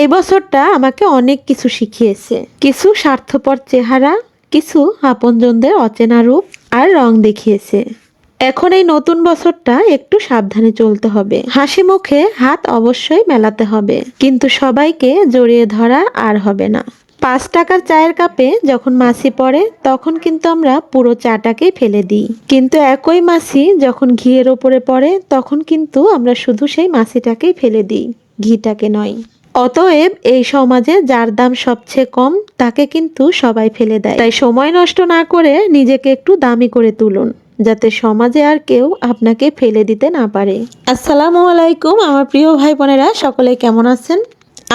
এই বছরটা আমাকে অনেক কিছু শিখিয়েছে। কিছু স্বার্থপর চেহারা, কিছু আপনজনদের অচেনা রূপ আর রং দেখিয়েছে। এখন এই নতুন বছরটা একটু সাবধানে চলতে হবে। হাসি মুখে হাত অবশ্যই মেলাতে হবে, কিন্তু সবাইকে জড়িয়ে ধরা আর হবে না। পাঁচ টাকার চায়ের কাপে যখন মাছি পড়ে, তখন কিন্তু আমরা পুরো চাটাকেই ফেলে দিই। কিন্তু একই মাছি যখন ঘিয়ের ওপরে পড়ে, তখন কিন্তু আমরা শুধু সেই মাছিটাকেই ফেলে দিই, ঘিটাকে নয়। অতএব এই সমাজে যার দাম সবচেয়ে কম, তাকে কিন্তু সবাই ফেলে দেয়। তাই সময় নষ্ট না করে নিজেকে একটু দামি করে তুলুন, যাতে সমাজে আর কেউ আপনাকে ফেলে দিতে না পারে। আসসালামু আলাইকুম, আমার প্রিয় ভাই বোনেরা সকলে কেমন আছেন?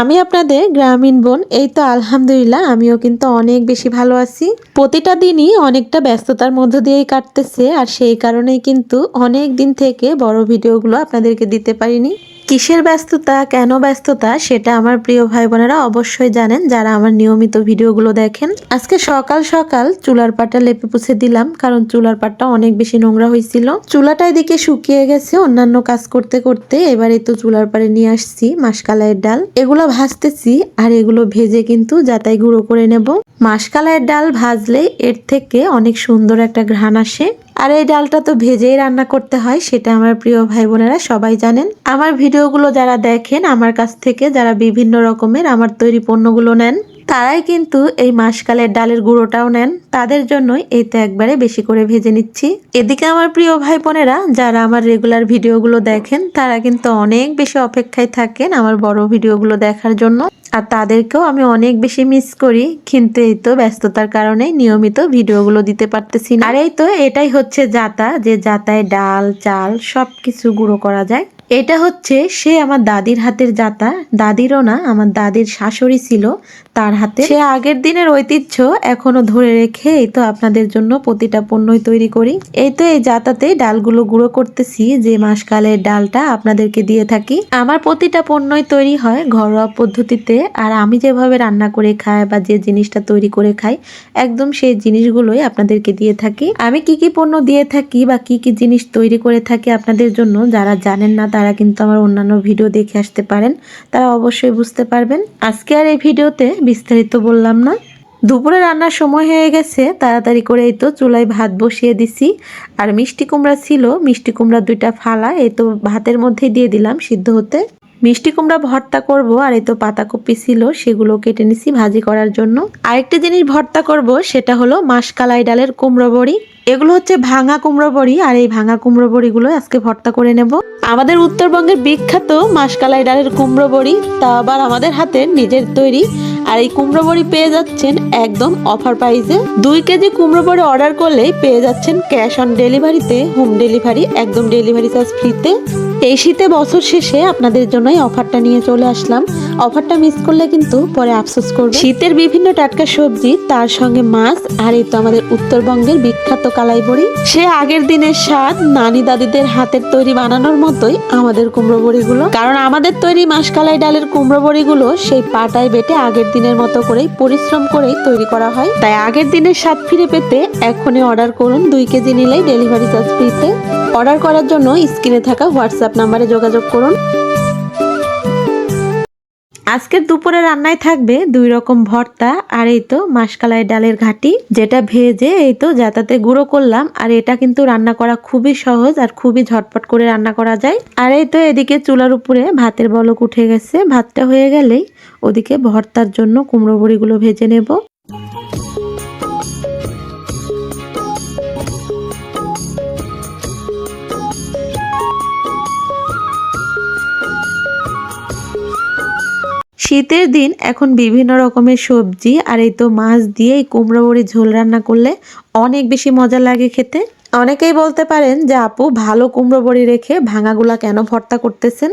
আমি আপনাদের গ্রামীণ বোন, এই তো আলহামদুলিল্লাহ, আমিও কিন্তু অনেক বেশি ভালো আছি। প্রতিটা দিনই অনেকটা ব্যস্ততার মধ্য দিয়েই কাটতেছে, আর সেই কারণেই কিন্তু অনেক দিন থেকে বড় ভিডিওগুলো আপনাদেরকে দিতে পারিনি। কিসের ব্যস্ততা, কেন ব্যস্ততা, সেটা আমার প্রিয় ভাই বোনেরা অবশ্যই জানেন যারা আমার নিয়মিত ভিডিওগুলো দেখেন। আজকে সকাল সকাল চুলার পাটা লেপে পুছে দিলাম, কারণ চুলার পাটটা অনেক বেশি নোংরা হয়েছিল। চুলাটা এদিকে শুকিয়ে গেছে, অন্যান্য কাজ করতে করতে এবারে তো চুলার পাড়ে নিয়ে আসছি মাসকালাইয়ের ডাল। এগুলো ভাজতেছি আর এগুলো ভেজে কিন্তু যাতাই গুঁড়ো করে নেব। মাসকালাইয়ের ডাল ভাজলে এর থেকে অনেক সুন্দর একটা ঘ্রাণ আসে। আর এই ডালটা তো ভেজেই রান্না করতে হয়, সেটা আমার প্রিয় ভাই বোনেরা সবাই জানেন। আমার ভিডিওগুলো যারা দেখেন, আমার কাছ থেকে যারা বিভিন্ন রকমের আমার তৈরি পণ্যগুলো নেন তারাই কিন্তু এই মাসকালের ডালের গুঁড়োটাও নেন। তাদের জন্যই এই তো একবারে বেশি করে ভেজে নিচ্ছি। এদিকে আমার প্রিয় ভাই বোনেরা, যারা আমার রেগুলার ভিডিওগুলো দেখেন, তারা কিন্তু অনেক বেশি অপেক্ষায় থাকেন আমার বড় ভিডিওগুলো দেখার জন্য। আর তাদেরকেও আমি অনেক বেশি মিস করি, কিন্তু এই তো ব্যস্ততার কারণে নিয়মিত ভিডিওগুলো দিতে পারতেছি না। আর এই তো এটাই হচ্ছে জাতা যে জাতায় ডাল, চাল সব কিছু গুঁড়ো করা যায়। এটা হচ্ছে সে আমার দাদির হাতের জাতা দাদিরও না, আমার দাদির শাশুড়ি ছিল। তার হাতে। সে আগের দিনের ঐতিহ্য এখনও ধরে রেখে এই তো আপনাদের জন্য প্রতিটা পণ্যই তৈরি করি। এই তো এই জাতাতে ডালগুলো গুঁড়ো করতেছি, যে মাসকালের ডালটা আপনাদেরকে দিয়ে থাকি। আমার প্রতিটা পণ্যই তৈরি হয় ঘরোয়া পদ্ধতিতে, আর আমি যেভাবে রান্না করে খাই বা যে জিনিসটা তৈরি করে খাই, একদম সেই জিনিসগুলোই আপনাদেরকে দিয়ে থাকি। আমি কি কি পণ্য দিয়ে থাকি বা কি কি জিনিস তৈরি করে থাকি আপনাদের জন্য, যারা জানেন না তারা কিন্তু আমার অন্যান্য ভিডিও দেখে আসতে পারেন, তারা অবশ্যই বুঝতে পারবেন। আজকে আর এই ভিডিওতে বিস্তারিত বললাম না। দুপুরে রান্নার সময় হয়ে গেছে, তাড়াতাড়ি করে এই তো চুলায় ভাত বসিয়ে দিছি। আর মিষ্টি কুমড়া ছিল, মিষ্টি কুমড়া দুইটা ফালা, এই তো ভাতের মধ্যেই দিয়ে দিলাম সিদ্ধ হতে। মিষ্টি কুমড়া ভর্তা করব আর এই তো পাতাকপি ছিল, সেগুলো কেটে নিছি ভাজি করার জন্য। আরেকটি জিনিস ভর্তা করব, সেটা হলো মাসকালাই ডালের কুমড়ো বড়ি। এগুলো হচ্ছে ভাঙা কুমড়ো বড়ি, আর এই ভাঙা কুমড়ো বড়িগুলো আজকে ভর্তা করে নেব। আমাদের উত্তরবঙ্গের বিখ্যাত মাসকালাই ডালের কুমড়ো বড়ি, তা আবার আমাদের হাতের নিজের তৈরি। আর এই কুমড়ো বড়ি পেয়ে যাচ্ছেন একদম অফার প্রাইসে। দুই কেজি কুমড়ো বড়ি অর্ডার করলেই পেয়ে যাচ্ছেন ক্যাশ অন ডেলিভারিতে, হোম ডেলিভারি, একদম ডেলিভারি চার্জ ফ্রিতে। এই শীতে বছর শেষে আপনাদের জন্যই অফারটা নিয়ে চলে আসলাম। অফারটা মিস করলে কিন্তু পরে আফসোস করবে শীতের বিভিন্ন টাটকা সবজি, তার সঙ্গে মাছ, আর এই তো আমাদের উত্তরবঙ্গের বিখ্যাত কালাই বড়ি সে আগের দিনের স্বাদ নানি দাদিদের হাতের তৈরি বানানোর মতোই আমাদের কুমড়ো বড়িগুলো কারণ আমাদের তৈরি মাসকালাই ডালের কুমড়ো বড়িগুলো সেই পাটায় বেটে আগের দিনের মতো করেই পরিশ্রম করেই তৈরি করা হয়। তাই আগের দিনের স্বাদ ফিরে পেতে এখনই অর্ডার করুন দুই কেজি নিলেই ডেলিভারি চার্জ ফ্রিতে। অর্ডার করার জন্য স্ক্রিনে থাকা হোয়াটসঅ্যাপ নাম্বারে যোগাযোগ করুন। আজকের দুপুরে রান্নায় থাকবে দুই রকম ভর্তা আর এই তো মাসকালাই ডালের ঘাটি, যেটা ভেজে এই তো যাতাতে গুঁড়ো করলাম। আর এটা কিন্তু রান্না করা খুবই সহজ আর খুবই ঝটপট করে রান্না করা যায়। আর এই তো এদিকে চুলার উপরে ভাতের বলক উঠে গেছে। ভাতটা হয়ে গেলেই ওদিকে ভর্তার জন্য কুমড়ো বড়িগুলো ভেজে নেব। শীতের দিন এখন বিভিন্ন রকমের সবজি আর এই তো মাছ দিয়ে এই কুমড়ো বড়ি ঝোল রান্না করলে অনেক বেশি মজা লাগে খেতে। অনেকেই বলতে পারেন যে, আপু, ভালো কুমড়ো বড়ি রেখে ভাঙাগুলা কেন ভর্তা করতেছেন?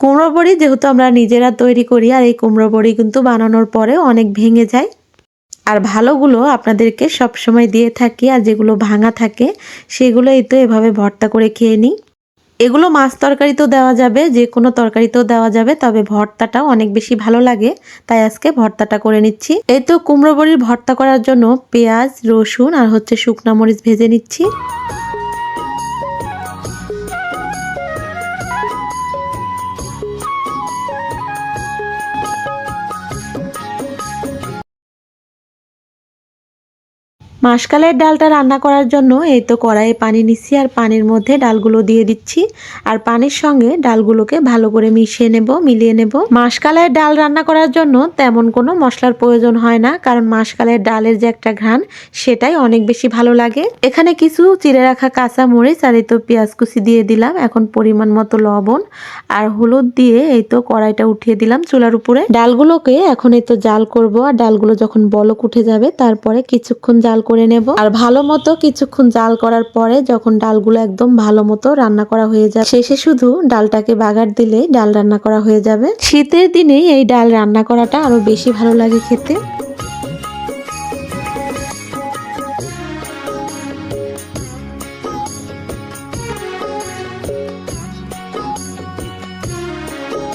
কুমড়ো বড়ি যেহেতু আমরা নিজেরা তৈরি করি আর এই কুমড়ো বড়ি কিন্তু বানানোর পরে অনেক ভেঙে যায়। আর ভালোগুলো আপনাদেরকে সব সময় দিয়ে থাকি আর যেগুলো ভাঙা থাকে সেগুলো এই তো এভাবে ভর্তা করে খেয়ে নিই। এগুলো মাছ তরকারিতেও দেওয়া যাবে, যে কোনো তরকারিতেও দেওয়া যাবে, তবে ভর্তাটাও অনেক বেশি ভালো লাগে, তাই আজকে ভর্তাটা করে নিচ্ছি। এই তো কুমড়ো বড়ির ভর্তা করার জন্য পেঁয়াজ, রসুন আর হচ্ছে শুকনা মরিচ ভেজে নিচ্ছি। মাসকালের ডালটা রান্না করার জন্য এই তো কড়াইয়ে পানি নিচ্ছি আর পানির মধ্যে ডালগুলো দিয়ে দিচ্ছি। আর পানির সঙ্গে ডালগুলোকে ভালো করে মিশিয়ে নেব, মিলিয়ে নেব। মাসকালের ডাল রান্না করার জন্য তেমন কোনো মশলার প্রয়োজন হয় না, কারণ মাসকালের ডালের যে একটা ঘ্রাণ, সেটাই অনেক বেশি ভালো লাগে। এখানে কিছু চিড়ে রাখা কাঁচা মরিচ আর এই তো পেঁয়াজ কুচি দিয়ে দিলাম, এখন পরিমাণ মতো লবণ আর হলুদ দিয়ে এই তো কড়াইটা উঠিয়ে দিলাম চুলার উপরে। ডালগুলোকে এখন এই তো জাল করব, আর ডালগুলো যখন বলক উঠে যাবে, তারপরে কিছুক্ষণ জাল করে নেব। আর ভালো মতো কিছুক্ষণ জাল করার পরে যখন ডালগুলো একদম ভালো মতো রান্না করা হয়ে যাবে, শেষে শুধু ডালটাকে বাগার দিলেই ডাল রান্না করা হয়ে যাবে। শীতের দিনে এই ডাল রান্না করাটা আরও বেশি ভালো লাগে খেতে।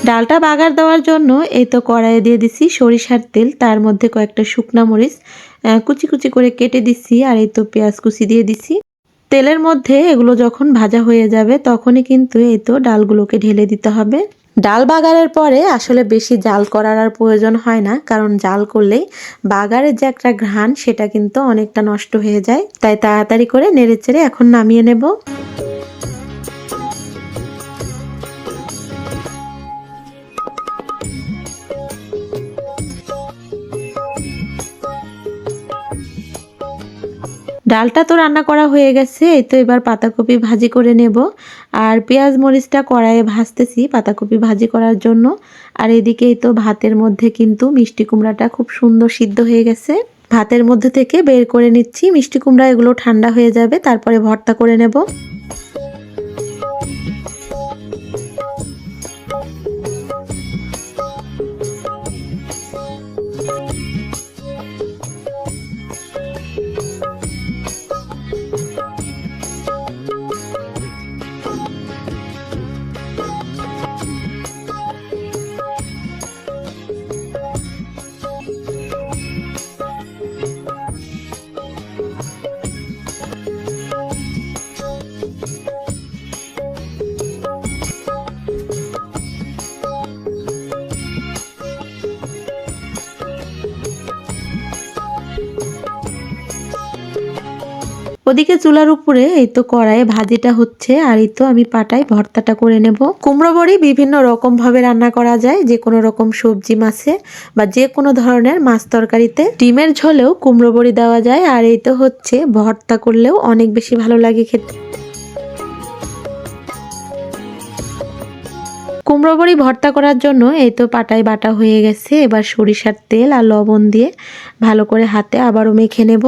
ডালটা বাগার দেওয়ার জন্য এই তো কড়াইয়ে দিয়ে দিছি সরিষার তেল, তার মধ্যে কয়েকটা শুকনা মরিচ কুচি কুচি করে কেটে দিচ্ছি আর এই তো পেঁয়াজ কুচি দিয়ে দিছি তেলের মধ্যে এগুলো যখন ভাজা হয়ে যাবে তখনই কিন্তু এই তো ডালগুলোকে ঢেলে দিতে হবে। ডাল বাগারের পরে আসলে বেশি জাল করার আর প্রয়োজন হয় না, কারণ জাল করলেই বাগারের যে একটা ঘ্রাণ সেটা কিন্তু অনেকটা নষ্ট হয়ে যায়। তাই তাড়াতাড়ি করে নেড়ে চেড়ে এখন নামিয়ে নেব। ডালটা তো রান্না করা হয়ে গেছে, এই তো এবার পাতাকপি ভাজি করে নেব। আর পেঁয়াজ মরিচটা কড়াইয়ে ভাজতেছি পাতাকপি ভাজি করার জন্য। আর এদিকে এই তো ভাতের মধ্যে কিন্তু মিষ্টি কুমড়াটা খুব সুন্দর সিদ্ধ হয়ে গেছে। ভাতের মধ্যে থেকে বের করে নিচ্ছি, মিষ্টি কুমড়া এগুলো ঠান্ডা হয়ে যাবে, তারপরে ভর্তা করে নেব। ওদিকে চুলার উপরে এই তো কড়াইয়ে ভাজিটা হচ্ছে, আর এই তো আমি পাটায় ভর্তাটা করে নেব। কুমড়ো বড়ি বিভিন্ন রকম ভাবে রান্না করা যায়, যে কোনো রকম সবজি মাছে বা যে কোনো ধরনের মাছ তরকারিতে। ডিমের ঝোলেও কুমড়ো বড়ি দেওয়া যায়, আর এই তো হচ্ছে ভর্তা করলেও অনেক বেশি ভালো লাগে খেতে। কুমড়ো বড়ি ভর্তা করার জন্য এই তো পাটায় বাটা হয়ে গেছে, এবার সরিষার তেল আর লবণ দিয়ে ভালো করে হাতে আবারও মেখে নেব।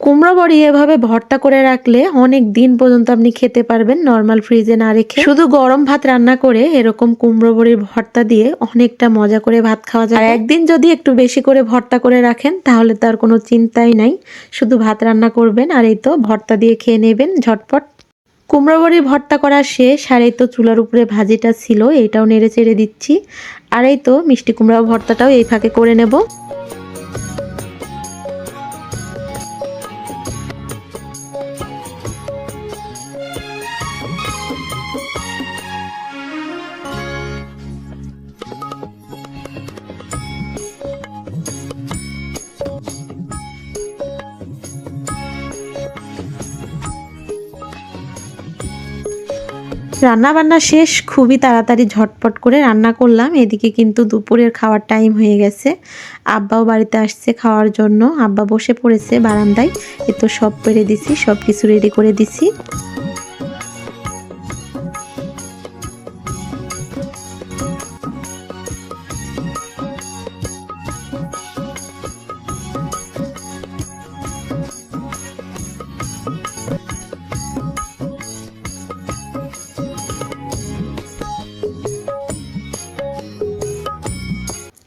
কুমড়ো বড়ি এভাবে ভর্তা করে রাখলে অনেক দিন পর্যন্ত আপনি খেতে পারবেন নর্মাল ফ্রিজে না রেখে। শুধু গরম ভাত রান্না করে এরকম কুমড়ো বড়ির ভর্তা দিয়ে অনেকটা মজা করে ভাত খাওয়া যায়। আর একদিন যদি একটু বেশি করে ভর্তা করে রাখেন তাহলে তার কোনো চিন্তাই নাই। শুধু ভাত রান্না করবেন আর এই তো ভর্তা দিয়ে খেয়ে নেবেন ঝটপট। কুমড়ো বড়ির ভর্তা করা শেষ আর এই তো চুলার উপরে ভাজিটা ছিল এইটাও নেড়ে চেড়ে দিচ্ছি। আর এই তো মিষ্টি কুমড়া ভর্তাটাও এই ফাঁকে করে নেব। রান্না বান্না শেষ, খুবই তাড়াতাড়ি ঝটপট করে রান্না করলাম। এদিকে কিন্তু দুপুরের খাওয়ার টাইম হয়ে গেছে। আব্বাও বাড়িতে আসছে খাওয়ার জন্য। আব্বা বসে পড়েছে বারান্দায়। এ তো সব পেরে দিছি সব কিছু রেডি করে দিছি।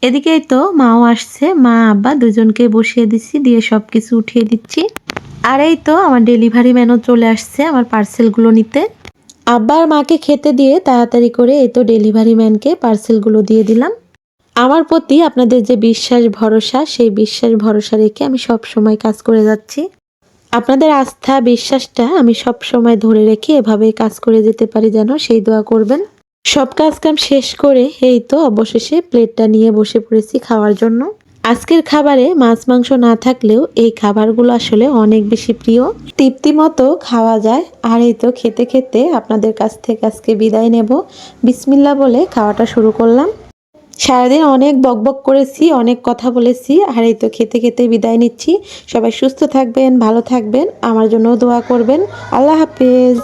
এদিকেই তো মাও আসছে, মা, আব্বা দুজনকে বসিয়ে দিচ্ছি, দিয়ে সব কিছু উঠিয়ে দিচ্ছি। আর এই তো আমার ডেলিভারি ম্যানও চলে আসছে আমার পার্সেলগুলো নিতে। আব্বার মাকে খেতে দিয়ে তাড়াতাড়ি করে এই তো ডেলিভারি ম্যানকে পার্সেলগুলো দিয়ে দিলাম। আমার প্রতি আপনাদের যে বিশ্বাস ভরসা, সেই বিশ্বাস ভরসা রেখে আমি সব সময় কাজ করে যাচ্ছি। আপনাদের আস্থা, বিশ্বাসটা আমি সব সময় ধরে রেখে এভাবে কাজ করে যেতে পারি যেন সেই দোয়া করবেন। সব কাজ কাম শেষ করে এই তো অবশেষে প্লেটটা নিয়ে বসে পড়েছি খাওয়ার জন্য। আজকের খাবারে মাছ, মাংস না থাকলেও এই খাবারগুলো আসলে অনেক বেশি প্রিয়। তৃপ্তি মতো খাওয়া যায়। আর এই তো খেতে খেতে আপনাদের কাছ থেকে আজকে বিদায় নেব। বিসমিল্লা বলে খাওয়াটা শুরু করলাম। সারাদিন অনেক বকবক করেছি, অনেক কথা বলেছি। আর এই তো খেতে খেতে বিদায় নিচ্ছি। সবাই সুস্থ থাকবেন, ভালো থাকবেন। আমার জন্য দোয়া করবেন। আল্লাহ হাফেজ।